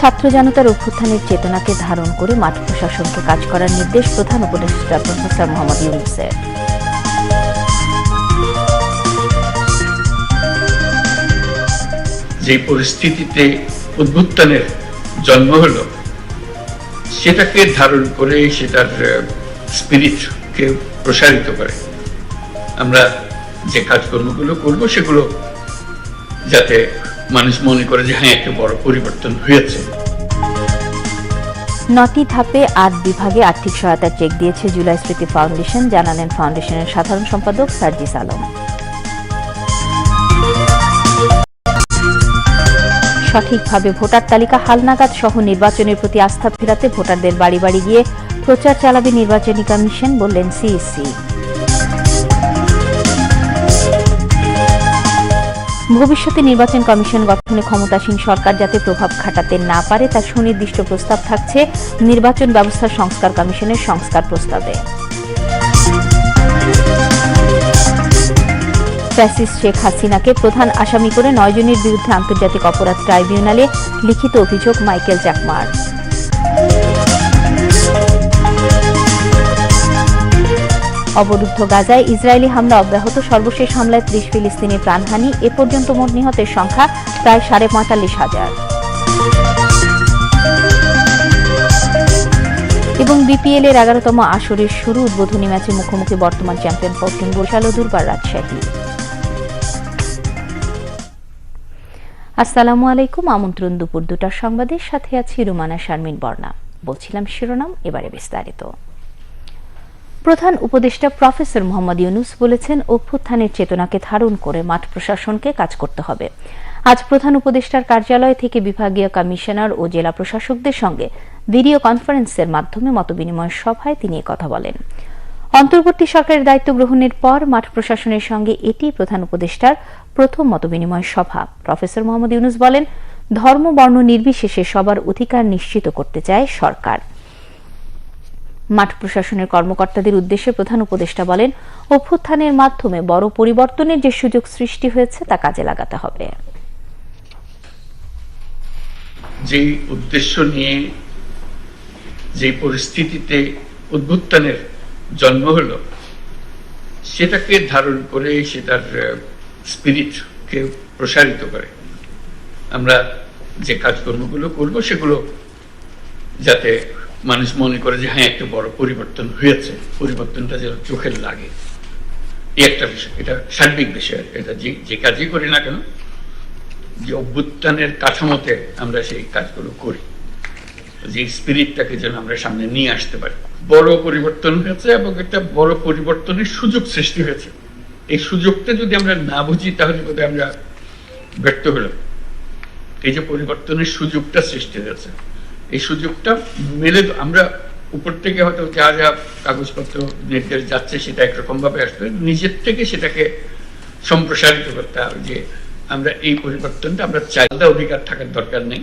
ছাত্র জনতার অভ্যুত্থানের চেতনাকে ধারণ করে মাঠ প্রশাসনকে কাজ করার নির্দেশ প্রধান উপদেষ্টা প্রফেসর মোহাম্মদ ইউনুসের। যে পরিস্থিতিতে উদ্বুত্থানের জন্ম হলো, সেটাকে ধারণ করে সেটার স্পিরিটকে প্রসারিত করে। আমরা যে কাজকর্মগুলো করব সেগুলো যাতে মানুষ মনে করে যে হ্যাঁ একটা বড় পরিবর্তন হয়েছে। নটি ধাপে আট বিভাগে আর্থিক সহায়তার চেক দিয়েছে জুলাই স্মৃতি ফাউন্ডেশন, জানালেন ফাউন্ডেশনের সাধারণ সম্পাদক সার্জিস আলম। সঠিকভাবে ভোটার তালিকা, হালনাগাদ সহ নির্বাচনের প্রতি আস্থা ফেরাতে ভোটারদের বাড়ি বাড়ি গিয়ে প্রচার চালাবে নির্বাচনী কমিশন, বললেন সিইসি। ভবিষ্যতে নির্বাচন কমিশন গঠনে ক্ষমতাসীন সরকার যাতে প্রভাব খাটাতে না পারে, তার সুনির্দিষ্ট প্রস্তাব থাকছে নির্বাচন ব্যবস্থা সংস্কার কমিশনের সংস্কার প্রস্তাবে। ফ্যাসিস্ট শেখ হাসিনাকে প্রধান আসামি করে নয় জনের বিরুদ্ধে আন্তর্জাতিক অপরাধ ট্রাইব্যুনালে লিখিত অভিযোগ মাইকেল চাকমার অবরুদ্ধ গাজায় ইসরায়েলি হামলা অব্যাহত। সর্বশেষ হামলায় ত্রিশ ফিলিস্তিনের প্রাণহানি। এ পর্যন্ত মোট নিহতের সংখ্যা প্রায় সাড়ে পঁয়তাল্লিশ হাজার। এবং বিপিএল এর এগারোতম আসরের শুরু উদ্বোধনী ম্যাচে মুখোমুখি বর্তমান চ্যাম্পিয়ন পশ্চিম বরিশাল ও দুর্বার রাজশাহী আসসালামু আলাইকুম, আমন্ত্রণ দুপুর দুটার সংবাদের সাথে আছি রুমানা শারমিন বর্ণা বলছিলাম শিরোনাম, এবারে বিস্তারিত। প্রধান উপদেষ্টা প্রফেসর মোহাম্মদ ইউনুস বলেছেন, অভ্যুত্থানের চেতনাকে ধারণ করে মাঠ প্রশাসনকে কাজ করতে হবে। আজ প্রধান উপদেষ্টার কার্যালয় থেকে বিভাগীয় কমিশনার ও জেলা প্রশাসকদের সঙ্গে ভিডিও কনফারেন্সের মাধ্যমে মতবিনিময় সভায় তিনি কথা বলেন। অন্তর্বর্তী সরকারের দায়িত্ব গ্রহণের পর মাঠ প্রশাসনের সঙ্গে এটি প্রধান উপদেষ্টার প্রথম মতবিনিময় সভা। প্রফেসর মোহাম্মদ ইউনুস বলেন, ধর্ম, বর্ণ নির্বিশেষে সবার অধিকার নিশ্চিত করতে চায় সরকার। মাঠ প্রশাসনের কর্মকর্তাদের উদ্দেশ্যে প্রধান উপদেষ্টা বলেন, অভ্যুত্থানের মাধ্যমে বড় পরিবর্তনের যে সুযোগ সৃষ্টি হয়েছে তা কাজে লাগাতে হবে। যে উদ্দেশ্য নিয়ে যে পরিস্থিতিতে উদ্বুত্থানের জন্ম হলো, সেটাকে ধারণ করে সেটার স্পিরিটকে প্রসারিত করে। আমরা যে কাজকর্মগুলো করব সেগুলো যাতে মানুষ মনে করে যে হ্যাঁ একটা বড় পরিবর্তন হয়েছে। পরিবর্তনটা যেন চোখের লাগে। এই একটা বিষয়। এটা সার্বিক বিষয়। এটা যে যে কাজই করি না কেন, যে অভ্যুত্থানের কাঠামোতে আমরা সেই কাজগুলো করি। যে স্পিরিটটাকে যেন আমরা সামনে নিয়ে আসতে পারি। বড় পরিবর্তন হয়েছে এবং একটা বড় পরিবর্তনের সুযোগ সৃষ্টি হয়েছে। এই সুযোগটা যদি আমরা না বুঝি, তাহলে বোধহয় আমরা ব্যর্থ হলাম। এই যে পরিবর্তনের সুযোগটা সৃষ্টি হয়েছে এই সুযোগটা মেলে আমরা উপর থেকে হয়তো যা যা কাগজপত্র নির্দেশ যাচ্ছে সেটা একরকম ভাবে আসবে। নিজের থেকে সেটাকে সম্প্রসারিত করতে হবে যে আমরা এই পরিবর্তনটা, আমরা চাইদা অধিকার থাকার দরকার নেই।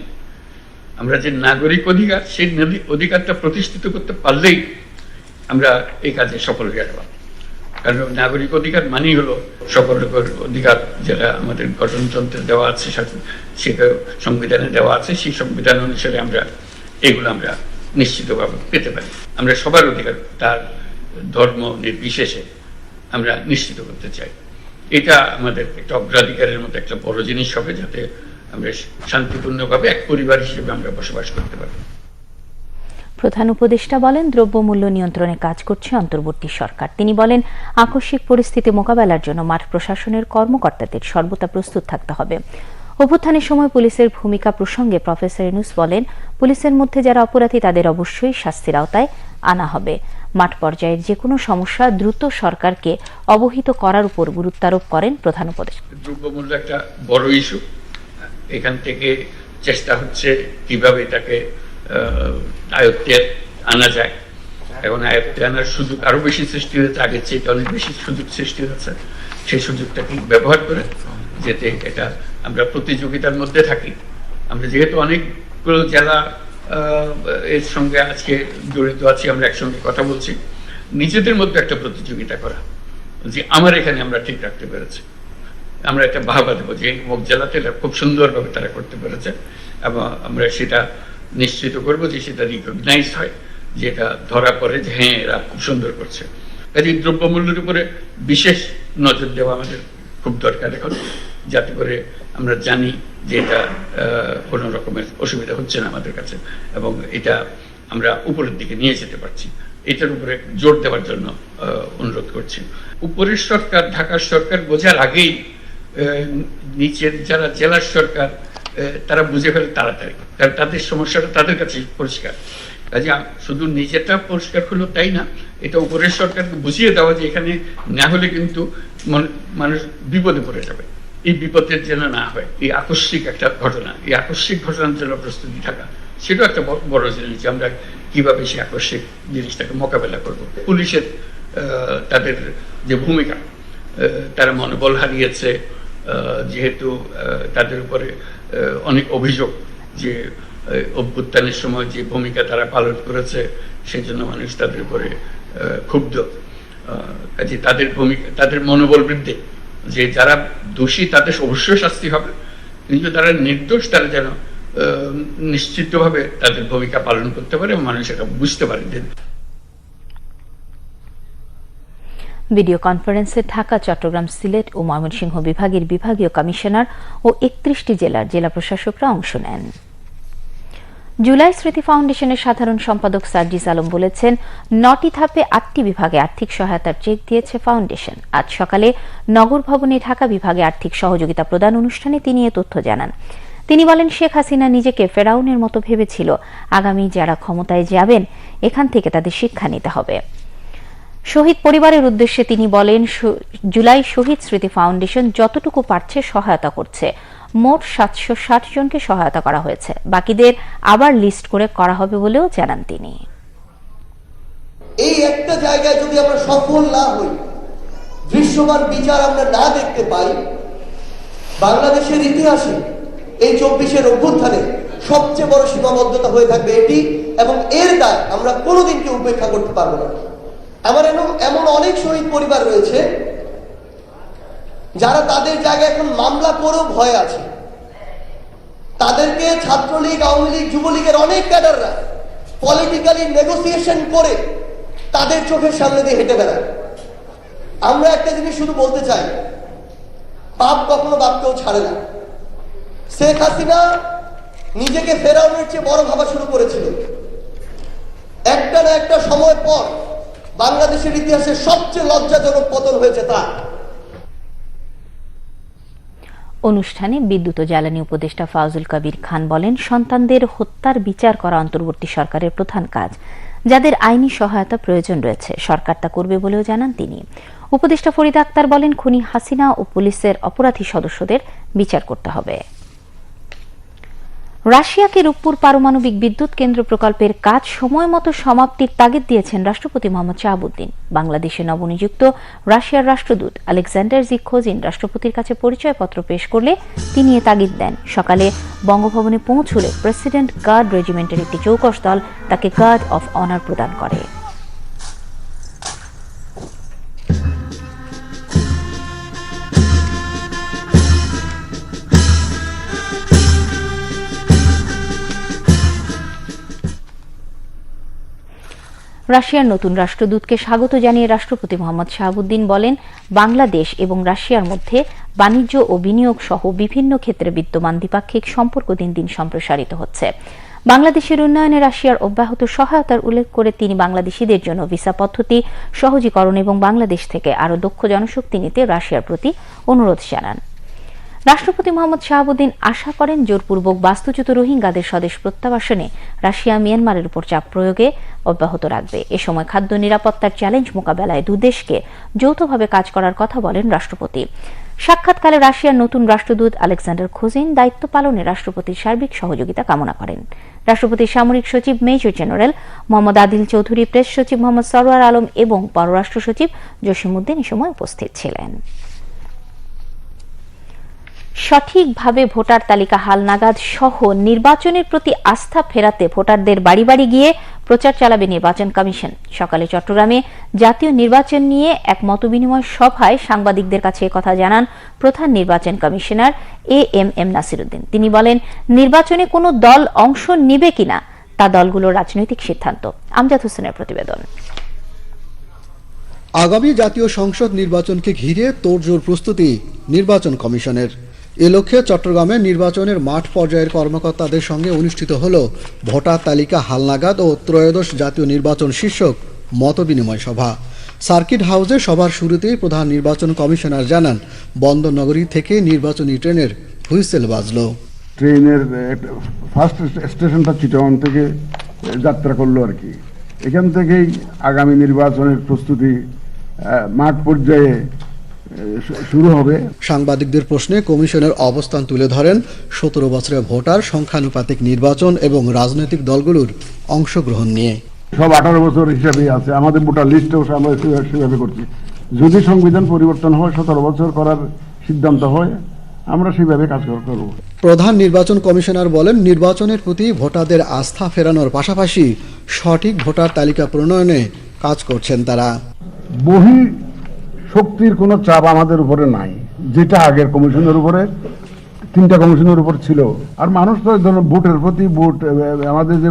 আমরা যে নাগরিক অধিকার, সেই অধিকারটা প্রতিষ্ঠিত করতে পারলেই আমরা এই কাজে সফল হয়ে গেলাম কারণ নাগরিক অধিকার মানেই হলো সকল অধিকার যেটা আমাদের গঠনতন্ত্রে দেওয়া আছে সেটা সংবিধানে দেওয়া আছে, সেই সংবিধান অনুসারে আমরা এগুলো আমরা নিশ্চিতভাবে পেতে পারি। আমরা সবার অধিকার, তার ধর্ম নির্বিশেষে আমরা নিশ্চিত করতে চাই। এটা আমাদের একটা অগ্রাধিকারের মতো একটা বড় জিনিস হবে যাতে আমরা শান্তিপূর্ণভাবে এক পরিবার হিসেবে আমরা বসবাস করতে পারি। প্রধান উপদেষ্টা বলেন, দ্রব্যমূল্য নিয়ন্ত্রণে কাজ করছে অন্তর্বর্তী সরকার। তিনি বলেন, আকস্মিক পরিস্থিতি মোকাবেলার জন্য মাঠ প্রশাসনের কর্মকর্তাদের সর্বদা প্রস্তুত থাকতে হবে। অভ্যুত্থানের সময় পুলিশের ভূমিকা প্রসঙ্গে প্রফেসর ইনুস বলেন, পুলিশের মধ্যে যারা অপরাধী তাদের অবশ্যই শাস্তির আওতায় আনা হবে। মাঠ পর্যায়ের যে কোনো সমস্যা দ্রুত সরকারকে অবহিত করার উপর গুরুত্বারোপ করেন প্রধান উপদেষ্টা। দ্রব্যমূল্য একটা বড় ইস্যু এখান থেকে চেষ্টা হচ্ছে কীভাবে এটাকে আয়ত্তে আনা যায়। এখন আয়ত্তে আনার সুযোগ আরও বেশি সৃষ্টি হয়েছে। আগের চেয়ে অনেক বেশি সুযোগ সৃষ্টি হয়েছে, সেই সুযোগটাকে ব্যবহার করে, যেতে এটা আমরা প্রতিযোগিতার মধ্যে থাকি। আমরা যেহেতু অনেকগুলো জেলা এর সঙ্গে আজকে জড়িত আছি, আমরা একসঙ্গে কথা বলছি, নিজেদের মধ্যে একটা প্রতিযোগিতা করা, যে আমার এখানে আমরা ঠিক রাখতে পেরেছি। আমরা একটা বাহবা দেবো যে মুখ জেলাতে খুব সুন্দরভাবে তারা করতে পেরেছে, এবং আমরা সেটা নিশ্চিত করব যে সেটা রিকগনাইজ হয় যেটা ধরা পড়ে যে হ্যাঁ এরা খুব সুন্দর করছে। কাজে দ্রব্যমূল্যের উপরে বিশেষ নজর দেওয়া আমাদের খুব দরকার এখন, যাতে করে আমরা জানি যে এটা কোনো রকমের অসুবিধা হচ্ছে না আমাদের কাছে এবং এটা আমরা উপরের দিকে নিয়ে যেতে পারছি। এটার উপরে জোর দেওয়ার জন্য অনুরোধ করছি। উপরের সরকার, ঢাকার সরকার বোঝার আগেই নিচের যারা জেলার সরকার তারা বুঝে ফেলে তাড়াতাড়ি। কারণ তাদের সমস্যাটা তাদের কাছে পরিষ্কার। কাজে শুধু নিজেটা পরিষ্কার হলো তাই না, এটা উপরের সরকারকে বুঝিয়ে দেওয়া যে এখানে না হলে কিন্তু মন- মানুষ বিপদে পড়ে যাবে। এই বিপদের যেন না হয়, এই আকস্মিক একটা ঘটনা, এই আকস্মিক ঘটনার জন্য প্রস্তুতি থাকা, সেটাও একটা বড় জিনিস যে আমরা কীভাবে সেই আকস্মিক জিনিসটাকে মোকাবেলা করব। পুলিশের তাদের যে ভূমিকা তারা মনোবল হারিয়েছে যেহেতু তাদের উপরে অনেক অভিযোগ যে অভ্যুত্থানের সময় যে ভূমিকা তারা পালন করেছে, সেই জন্য মানুষ তাদের উপরে ক্ষুব্ধ। কাজে তাদের ভূমিকা, তাদের মনোবল বৃদ্ধি। যে যারা দোষী, তাদের অবশ্যই শাস্তি হবে। কিন্তু যারা নির্দোষ, তারা যেন নিশ্চিতভাবে তাদের ভূমিকা পালন করতে পারে মানুষ এটা বুঝতে পারে ভিডিও কনফারেন্সে ঢাকা, চট্টগ্রাম, সিলেট ও ময়মনসিংহ বিভাগের বিভাগীয় কমিশনার ও একত্রিশটি জেলার জেলা প্রশাসকরা অংশ নেন। জুলাই স্মৃতি ফাউন্ডেশনের সাধারণ সম্পাদক সার্জিস আলম বলেছেন, নটি ধাপে আটটি বিভাগে আর্থিক সহায়তার চেক দিয়েছে ফাউন্ডেশন। আজ সকালে নগর ভবনে ঢাকা বিভাগে আর্থিক সহযোগিতা প্রদান অনুষ্ঠানে তিনি এ তথ্য জানান। তিনি বলেন, শেখ হাসিনা নিজেকে ফেরাউনের মতো ভেবেছিল। আগামী যারা ক্ষমতায় যাবেন, এখান থেকে তাদের শিক্ষা নিতে হবে। শহীদ পরিবারের উদ্দেশ্যে তিনি বলেন জুলাই শহীদ স্মৃতি ফাউন্ডেশন যতটুকু পারছে সহায়তা করছে। মোট সাতশো ষাট জনকে সহায়তা করা হয়েছে। বাকিদের আবার লিস্ট করে করা হবে বলেও জানান তিনি। এই একটা জায়গায় যদি আমরা সফল না হই, দৃশ্যমান বিচার আমরা না দেখতে পাই, বাংলাদেশের ইতিহাসে এই চব্বিশের অভ্যুত্থানে সবচেয়ে বড় সীমাবদ্ধতা হয়ে থাকবে এটি এবং এর দায় আমরা কোনোদিন কেউ উপেক্ষা করতে পারব না। আমার এমন অনেক শহীদ পরিবার রয়েছে যারা তাদের জায়গায় এখন মামলা করেও ভয় আছে, তাদেরকে ছাত্রলীগ, আওয়ামী লীগ, যুবলীগের অনেক ক্যাডাররা পলিটিক্যালি নেগোসিয়েশন করে তাদের চোখের সামনে দিয়ে হেঁটে বেড়ায়। আমরা একটা জিনিস শুধু বলতে চাই, পাপ কখনো বাপকেও ছাড়ে না। শেখ হাসিনা নিজেকে ফেরাউনের চেয়ে বড় ভাবা শুরু করেছিল। একটা না একটা সময় পর বাংলাদেশের ইতিহাসে সবচেয়ে লজ্জাজনক পতন হয়েছে তার। অনুষ্ঠানে বিদ্যুৎ ও জ্বালানি উপদেষ্টা ফাউজুল কবির খান বলেন, সন্তানদের হত্যার বিচার করা অন্তর্বর্তী সরকারের প্রধান কাজ। যাদের আইনি সহায়তা প্রয়োজন রয়েছে, সরকার তা করবে বলেও জানান তিনি। উপদেষ্টা ফরিদ আক্তার বলেন, খুনি হাসিনা ও পুলিশের অপরাধী সদস্যদের বিচার করতে হবে। রাশিয়াকে রূপপুর পারমাণবিক বিদ্যুৎ কেন্দ্র প্রকল্পের কাজ সময় মতো সমাপ্তির তাগিদ দিয়েছেন রাষ্ট্রপতি মোহাম্মদ শাহাবুদ্দিন। বাংলাদেশে নবনিযুক্ত রাশিয়ার রাষ্ট্রদূত আলেকজান্ডার জি খোজিন রাষ্ট্রপতির কাছে পরিচয়পত্র পেশ করলে তিনি এ তাগিদ দেন। সকালে বঙ্গভবনে পৌঁছলে প্রেসিডেন্ট গার্ড রেজিমেন্টের একটি চৌকস দল তাকে গার্ড অফ অনার প্রদান করে। রাশিয়ার নতুন রাষ্ট্রদূতকে স্বাগত জানিয়ে রাষ্ট্রপতি মোহাম্মদ শাহাবুদ্দিন বলেন, বাংলাদেশ এবং রাশিয়ার মধ্যে বাণিজ্য ও বিনিয়োগ সহ বিভিন্ন ক্ষেত্রে বিদ্যমান দ্বিপাক্ষিক সম্পর্ক দিন দিন সম্প্রসারিত হচ্ছে। বাংলাদেশের উন্নয়নে রাশিয়ার অব্যাহত সহায়তার উল্লেখ করে তিনি বাংলাদেশিদের জন্য ভিসা পদ্ধতি, সহজীকরণ এবং বাংলাদেশ থেকে আরও দক্ষ জনশক্তি নিতে রাশিয়ার প্রতি অনুরোধ জানান। রাষ্ট্রপতি মোহাম্মদ শাহাবুদ্দিন আশা করেন জোরপূর্বক বাস্তুচ্যুত রোহিঙ্গাদের স্বদেশ প্রত্যাবাসনে রাশিয়া মিয়ানমারের উপর চাপ প্রয়োগে অব্যাহত রাখবে। এ সময় খাদ্য নিরাপত্তার চ্যালেঞ্জ মোকাবেলায় দুদেশকে যৌথভাবে কাজ করার কথা বলেন রাষ্ট্রপতি। সাক্ষাৎকালে রাশিয়ার নতুন রাষ্ট্রদূত আলেকজান্ডার খোজিন দায়িত্ব পালনে রাষ্ট্রপতির সার্বিক সহযোগিতা কামনা করেন। রাষ্ট্রপতির সামরিক সচিব major general Mohammad Adil Chowdhury, press সচিব মোহাম্মদ সরোয়ার আলম এবং পররাষ্ট্র সচিব জসিমুদ্দিন এ সময় উপস্থিত ছিলেন। সঠিকভাবে ভোটার তালিকা হালনাগাদ সহ নির্বাচনের প্রতি আস্থা ফেরাতে ভোটারদের বাড়ি বাড়ি গিয়ে প্রচার চালাবে নির্বাচন কমিশন। সকালে চট্টগ্রামে জাতীয় নির্বাচন নিয়ে এক মতবিনিময় সভায় সাংবাদিকদের কাছে কথা জানান প্রধান নির্বাচন commissioner A M M Nasiruddin. তিনি বলেন, নির্বাচনে কোনো দল অংশ নেবে কিনা তা দলগুলোর রাজনৈতিক সিদ্ধান্ত। আমজাদ হোসেনের প্রতিবেদন। আগামী জাতীয় সংসদ নির্বাচনকে ঘিরে তোড়জোড় প্রস্তুতি নির্বাচন কমিশনের। এ লক্ষ্যে চট্টগ্রামে নির্বাচনের মাঠ পর্যায়ের কর্মকর্তাদের সঙ্গে অনুষ্ঠিত হল ভোটার তালিকা হালনাগাদ ও ত্রয়োদশ জাতীয় নির্বাচন শীর্ষক মতবিনিময় সভা। সার্কিট হাউসে সভার শুরুতেই প্রধান নির্বাচন কমিশনার জানান, বন্দরনগরী থেকে নির্বাচনী ট্রেনের হুইসেল বাজলো। ট্রেনের ফার্স্ট স্টেশনটা চিটাগং থেকে যাত্রা করল আর কি। এখান থেকেই আগামী নির্বাচনের প্রস্তুতি মাঠ পর্যায়ে শুরু হবে। সাংবাদিকদের প্রশ্নে কমিশনের অবস্থান তুলে ধরেন সতেরো বছরের ভোটার সংখ্যানুপাতিক নির্বাচন এবং রাজনৈতিক দলগুলোর অংশগ্রহণ নিয়ে। সব আঠারো বছর হিসাবেই আছে। আমাদের ভোটার লিস্টেও আমরা সেভাবে- করছি। যদি সংবিধান পরিবর্তন হয় সতেরো বছর করার সিদ্ধান্ত হয় আমরা সেভাবে কাজ করব। প্রধান নির্বাচন কমিশনার বলেন নির্বাচনের প্রতি ভোটারদের আস্থা ফেরানোর পাশাপাশি সঠিক ভোটার তালিকা প্রণয়নে কাজ করছেন তারা। বহি শক্তির কোনো চাপ আমাদের উপরে নাই। যেটা আগের কমিশনের উপরে, তিনটা কমিশনের উপর ছিল। আর মানুষ তো ধরুন ভোটের প্রতি, ভোট আমাদের যে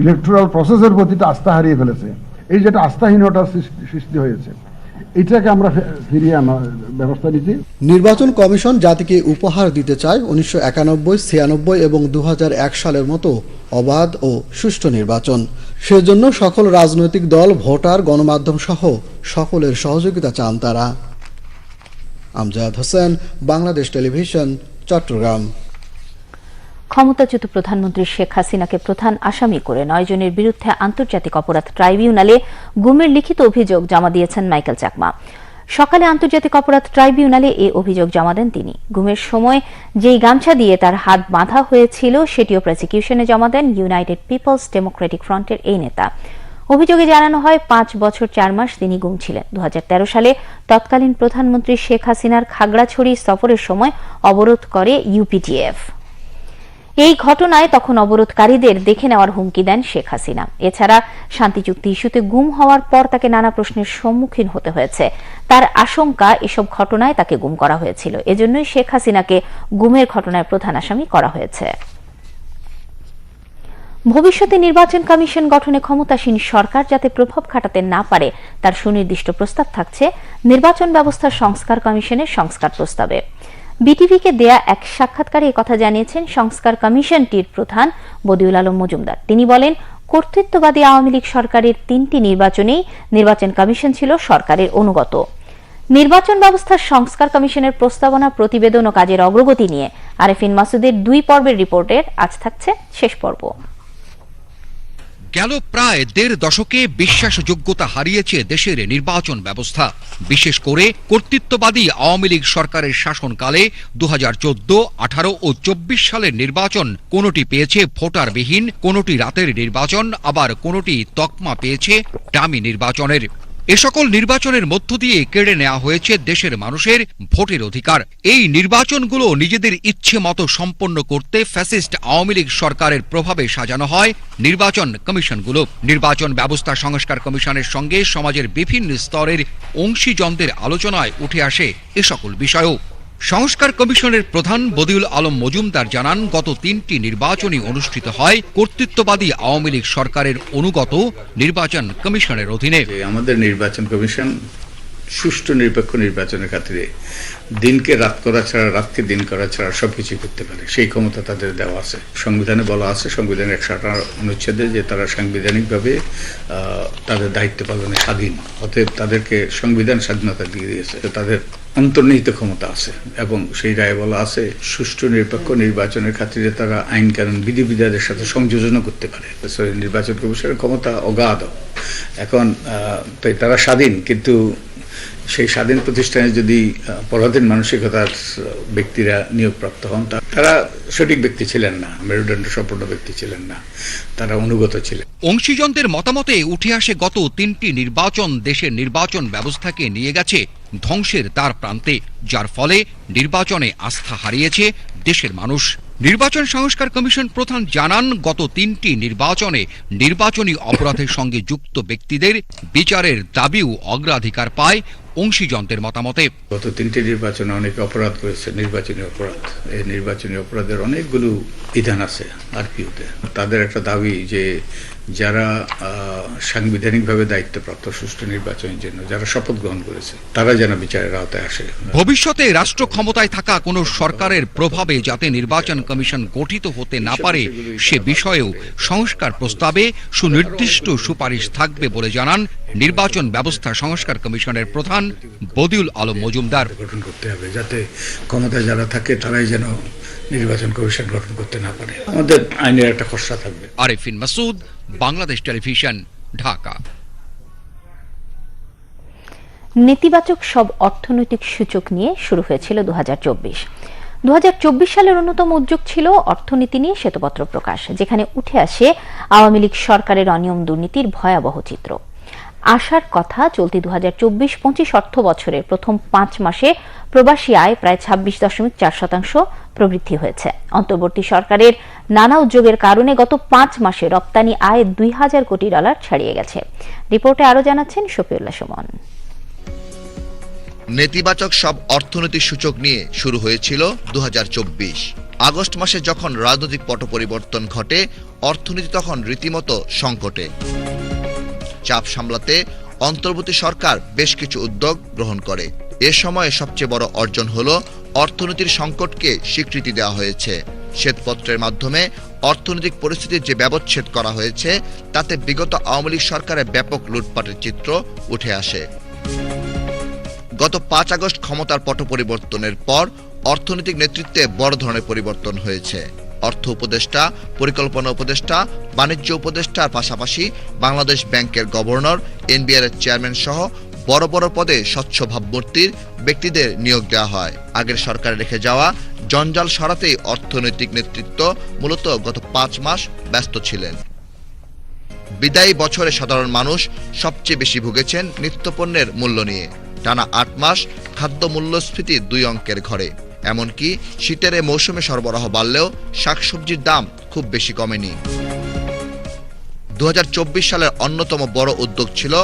ইলেকট্রাল প্রসেসের প্রতি তো আস্থা হারিয়ে ফেলেছে। এই যেটা আস্থাহীনতার সৃষ্টি- সৃষ্টি হয়েছে। এটাকে আমরা ফিরিয়ে আনার ব্যবস্থা নিচ্ছি। নির্বাচন কমিশন জাতিকে উপহার দিতে চায় উনিশশো একানব্বই, ছিয়ানব্বই এবং দু হাজার এক সালের মতো অবাধ ও সুষ্ঠু নির্বাচন। সেজন্য সকল রাজনৈতিক দল, ভোটার, গণমাধ্যম সহ সকলের সহযোগিতা চান তারা। আমজাদ হোসেন, বাংলাদেশ টেলিভিশন, চট্টগ্রাম। ক্ষমতাচ্যুত প্রধানমন্ত্রী শেখ হাসিনাকে প্রধান আসামি করে নয় জনের বিরুদ্ধে আন্তর্জাতিক অপরাধ ট্রাইব্যুনালে গুমের লিখিত অভিযোগ জমা দিয়েছেন মাইকেল চাকমা। সকালে আন্তর্জাতিক অপরাধ ট্রাইব্যুনালে এ অভিযোগ জমা দেন তিনি। ঘুমের সময় যেই গামছা দিয়ে তার হাত বাঁধা হয়েছিল, সেটিও প্রসিকিউশনে জমা দেন ইউনাইটেড পিপলস ডেমোক্রেটিক ফ্রন্টের এই নেতা। অভিযোগে জানানো হয়, পাঁচ বছর চার মাস তিনি গুম ছিলেন। দু হাজার তেরো সালে তৎকালীন প্রধানমন্ত্রী শেখ হাসিনার খাগড়াছড়ি সফরের সময় অবরোধ করে ইউপিটিএফ এই ঘটনায় তখন অবরোধকারীদের দেখে নেওয়ার হুমকি দেন শেখ হাসিনা। এছাড়া শান্তি চুক্তি ইস্যুতে গুম হওয়ার পর তাকে নানা প্রশ্নের সম্মুখীন হতে হয়েছে। তার আশঙ্কা, এসব ঘটনায় তাকে গুম করা হয়েছিল। এজন্যই শেখ হাসিনাকে গুমের ঘটনায় প্রধান আসামি করা হয়েছে। ভবিষ্যতে নির্বাচন কমিশন গঠনে ক্ষমতাসীন সরকার যাতে প্রভাব খাটাতে না পারে, তার সুনির্দিষ্ট প্রস্তাব থাকছে নির্বাচন ব্যবস্থার সংস্কার কমিশনের সংস্কার প্রস্তাবে। বিটিভিকে দেয়া এক সাক্ষাৎকারে কথা জানিয়েছেন সংস্কার কমিশনটির প্রধান বদিউল আলম মজুমদার। তিনি বলেন, কর্তৃত্ববাদী আওয়ামী লীগ সরকারের তিনটি নির্বাচনেই নির্বাচন কমিশন ছিল সরকারের অনুগত। নির্বাচন ব্যবস্থার সংস্কার কমিশনের প্রস্তাবনা, প্রতিবেদন ও কাজের অগ্রগতি নিয়ে আরেফিন মাসুদের দুই পর্বের রিপোর্টের আজ থাকছে শেষ পর্ব। গেল প্রায় দেড় দশকে বিশ্বাসযোগ্যতা হারিয়েছে দেশের নির্বাচন ব্যবস্থা। বিশেষ করে কর্তৃত্ববাদী আওয়ামী লীগ সরকারের শাসনকালে দু হাজার চোদ্দ, আঠারো ও চব্বিশ সালের নির্বাচন কোনোটি পেয়েছে ভোটারবিহীন, কোনোটি রাতের নির্বাচন, আবার কোনোটি তকমা পেয়েছে ডামি নির্বাচনের। এ সকল নির্বাচনের মধ্য দিয়ে কেড়ে নেওয়া হয়েছে দেশের মানুষের ভোটের অধিকার। এই নির্বাচনগুলো নিজেদের ইচ্ছে মতো সম্পন্ন করতে ফ্যাসিস্ট আওয়ামী লীগ সরকারের প্রভাবে সাজানো হয় নির্বাচন কমিশনগুলো। নির্বাচন ব্যবস্থা সংস্কার কমিশনের সঙ্গে সমাজের বিভিন্ন স্তরের অংশীজনদের আলোচনায় উঠে আসে এ সকল বিষয়ও। সংস্কার কমিশনের প্রধান বদিউল আলম মজুমদার জানান, গত তিনটি নির্বাচনই অনুষ্ঠিত হয় কর্তৃত্ববাদী আওয়ামী লীগ সরকারের অনুগত নির্বাচন কমিশনের অধীনে। আমাদের নির্বাচন কমিশন সুষ্ঠু নিরপেক্ষ নির্বাচনের খাতিরে দিনকে রাত করা ছাড়া, রাতকে দিন করা ছাড়া সবকিছু করতে পারে। সেই ক্ষমতা তাদের দেওয়া আছে। সংবিধানে বলা আছে, সংবিধানের একশো আঠারো অনুচ্ছেদে যে তারা সাংবিধানিকভাবে তাদের দায়িত্ব পালনে স্বাধীন। অতএব তাদেরকে সংবিধান স্বাধীনতা দিয়ে দিয়েছে। তাদের অন্তর্নিহিত ক্ষমতা আছে এবং সেই রায় বলা আছে, সুষ্ঠু নিরপেক্ষ নির্বাচনের খাতিরে তারা আইন কানুন বিধিবিধানের সাথে সংযোজনও করতে পারে। নির্বাচন কমিশনের ক্ষমতা অগাধ। এখন তাই তারা স্বাধীন, কিন্তু সেই স্বাধীন প্রতিষ্ঠানে যদি পরাধীন মানসিকতার ব্যক্তিরা নিয়োগপ্রাপ্ত হন তারা সঠিক ব্যক্তি ছিলেন না, মেরুদণ্ড সম্পন্ন ব্যক্তি ছিলেন না, তারা অনুগত ছিলেন। অংশীজনদের মতামতে উঠে আসে গত তিনটি নির্বাচন, দেশের নির্বাচন ব্যবস্থাকে নিয়ে গেছে ধ্বংসের তার প্রান্তে, যার ফলে নির্বাচনে আস্থা হারিয়েছে দেশের মানুষ। নির্বাচন সংস্কার কমিশন প্রধান জানান, গত তিনটি নির্বাচনে নির্বাচনী অপরাধের সঙ্গে যুক্ত ব্যক্তিদের বিচারের দাবিও অগ্রাধিকার পায়। অংশীজনদের মতামতে। গত তিনটি নির্বাচনে অনেক অপরাধ করেছে নির্বাচনী অপরাধ। এই নির্বাচনী অপরাধের অনেকগুলো বিধান আছে আর পিওতে তাদের একটা দাবি যে যারা সাংবিধানিকভাবে দায়িত্বপ্রাপ্ত সুষ্ঠু নির্বাচনের জন্য যারা শপথ গ্রহণ করেছে তারা যেন বিচারের আওতায় আসে। ভবিষ্যতে রাষ্ট্র ক্ষমতায় থাকা কোনো সরকারের প্রভাবে যাতে নির্বাচন কমিশন গঠিত হতে না পারে সে বিষয়েও সংস্কার প্রস্তাবে সুনির্দিষ্ট সুপারিশ থাকবে বলে জানান নির্বাচন ব্যবস্থা সংস্কার কমিশনের প্রধান বদিউল আলম মজুমদার। গঠন করতে হবে যাতে ক্ষমতায় যারা থাকে তারাই যেন নির্বাচন কমিশন গঠন করতে না পারে। আমাদের আইনের একটা খসড়া থাকবে। আরেফিন মাসুদ বাংলাদেশ টেলিভিশন ঢাকা। নেতিবাচক সব অর্থনৈতিক সূচক নিয়ে শুরু হয়েছিল দু দু সালের অন্যতম উদ্যোগ ছিল অর্থনীতি নিয়ে শ্বেতপত্র প্রকাশ যেখানে উঠে আসে আওয়ামী লীগ সরকারের অনিয়ম দুর্নীতির ভয়াবহ চিত্র। আশার কথা চলতি দু হাজার চব্বিশ পঁচিশ অর্থ বছরের প্রথম পাঁচ মাসে প্রবাসী আয় প্রায় ছাব্বিশ দশমিক চার শতাংশ প্রবৃদ্ধি হয়েছে। অন্তর্বর্তী সরকারের নানা উদ্যোগের কারণে গত পাঁচ মাসে রপ্তানি আয় দুই হাজার কোটি ডলার ছাড়িয়ে গেছে। রিপোর্টে আরও জানাচ্ছেন শফিউল্লাহ সুমন। নেতিবাচক সব অর্থনৈতিক সূচক নিয়ে শুরু হয়েছিল দুহাজার চব্বিশ। আগস্ট মাসে যখন রাজনৈতিক পট পরিবর্তন ঘটে, অর্থনীতি তখন রীতিমতো সংকটে। চাপ সামলাতে অন্তর্বর্তী সরকার বেশ কিছু উদ্যোগ গ্রহণ করে। এ সময়ে সবচেয়ে বড় অর্জন হল অর্থনীতির সংকটকে স্বীকৃতি দেওয়া হয়েছে। শ্বেতপত্রের মাধ্যমে অর্থনৈতিক পরিস্থিতির যে ব্যবচ্ছেদ করা হয়েছে, তাতে বিগত আওয়ামী লীগ সরকারের ব্যাপক লুটপাটের চিত্র উঠে আসে। গত পাঁচ আগস্ট ক্ষমতার পট পরিবর্তনের পর অর্থনৈতিক নেতৃত্বে বড় ধরনের পরিবর্তন হয়েছে। অর্থ উপদেষ্টা, পরিকল্পনা উপদেষ্টা, বাণিজ্য উপদেষ্টার পাশাপাশি বাংলাদেশ ব্যাংকের গভর্নর, এনবিআর এর চেয়ারম্যান সহ বড় বড় পদে স্বচ্ছ ভাবমূর্তির ব্যক্তিদের নিয়োগ দেওয়া হয়। আগের সরকার রেখে যাওয়া জঞ্জাল সরাতেই অর্থনৈতিক নেতৃত্ব মূলত গত পাঁচ মাস ব্যস্ত ছিলেন। বিদায়ী বছরে সাধারণ মানুষ সবচেয়ে বেশি ভুগেছেন নিত্যপণ্যের মূল্য নিয়ে। টানা আট মাস খাদ্য মূল্যস্ফীতি দুই অঙ্কের ঘরে। এমনকি শীতের এ মৌসুমে সরবরাহ বাড়লেও শাকসবজির দাম খুব বেশি কমেনি। দুহাজার চব্বিশ সালের অন্যতম বড় উদ্যোগ ছিল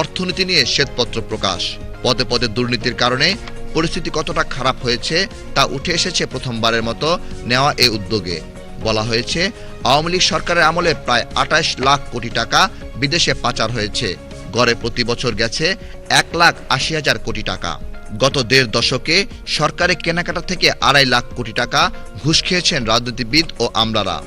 অর্থনীতি নিয়ে শ্বেতপত্র প্রকাশ। পদে পদে দুর্নীতির কারণে পরিস্থিতি কতটা খারাপ হয়েছে তা উঠে এসেছে প্রথমবারের মতো নেওয়া এই উদ্যোগে। বলা হয়েছে, আওয়ামী লীগ সরকারের আমলে প্রায় আঠাশ লাখ কোটি টাকা বিদেশে পাচার হয়েছে। গড়ে প্রতি বছর গেছে এক লাখ আশি হাজার কোটি টাকা। গত দেড় দশকে সরকারের কেনাকাটা থেকে আড়াই লাখ কোটি টাকা ঘুষ খেয়েছেন রাজনীতিবিদ ও আমলারা।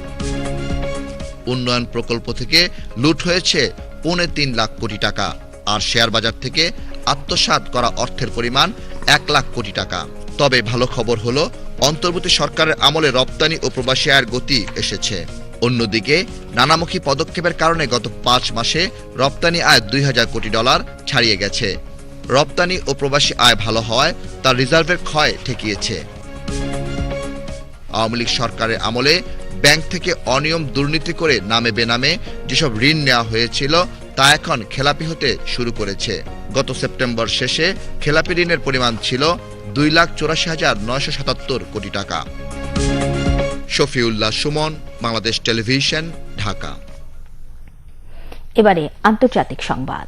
উন্নয়ন প্রকল্প থেকে লুট হয়েছে পৌনে তিন লাখ কোটি টাকা আর শেয়ার বাজার থেকে আত্মসাৎ করা অর্থের পরিমাণ এক লাখ কোটি টাকা। তবে ভালো খবর হলো, অন্তর্বর্তী সরকারের আমলে রপ্তানি ও প্রবাসী আয়ের গতি এসেছে। অন্যদিকে, নানামুখী পদক্ষেপের কারণে গত পাঁচ মাসে রপ্তানি আয় দুই হাজার কোটি ডলার ছাড়িয়ে গেছে। রপ্তানি ও প্রবাসী আয় ভালো হওয়ায় তার রিজার্ভের ক্ষয় ঠেকিয়েছে। আওয়ামী লীগ সরকারের আমলে ব্যাংক থেকে অনিয়ম দুর্নীতি করে নামে বেনামে যেসব ঋণ নেওয়া হয়েছিল, তা এখন খেলাপি হতে শুরু করেছে। গত সেপ্টেম্বর শেষে খেলাপি ঋণের পরিমাণ ছিল দুই লাখ চৌরাশি হাজার নয়শো সাতাত্তর কোটি টাকা। শফিউল্লাহ সুমন, বাংলাদেশ টেলিভিশন, ঢাকা। এবারে আন্তর্জাতিক সংবাদ।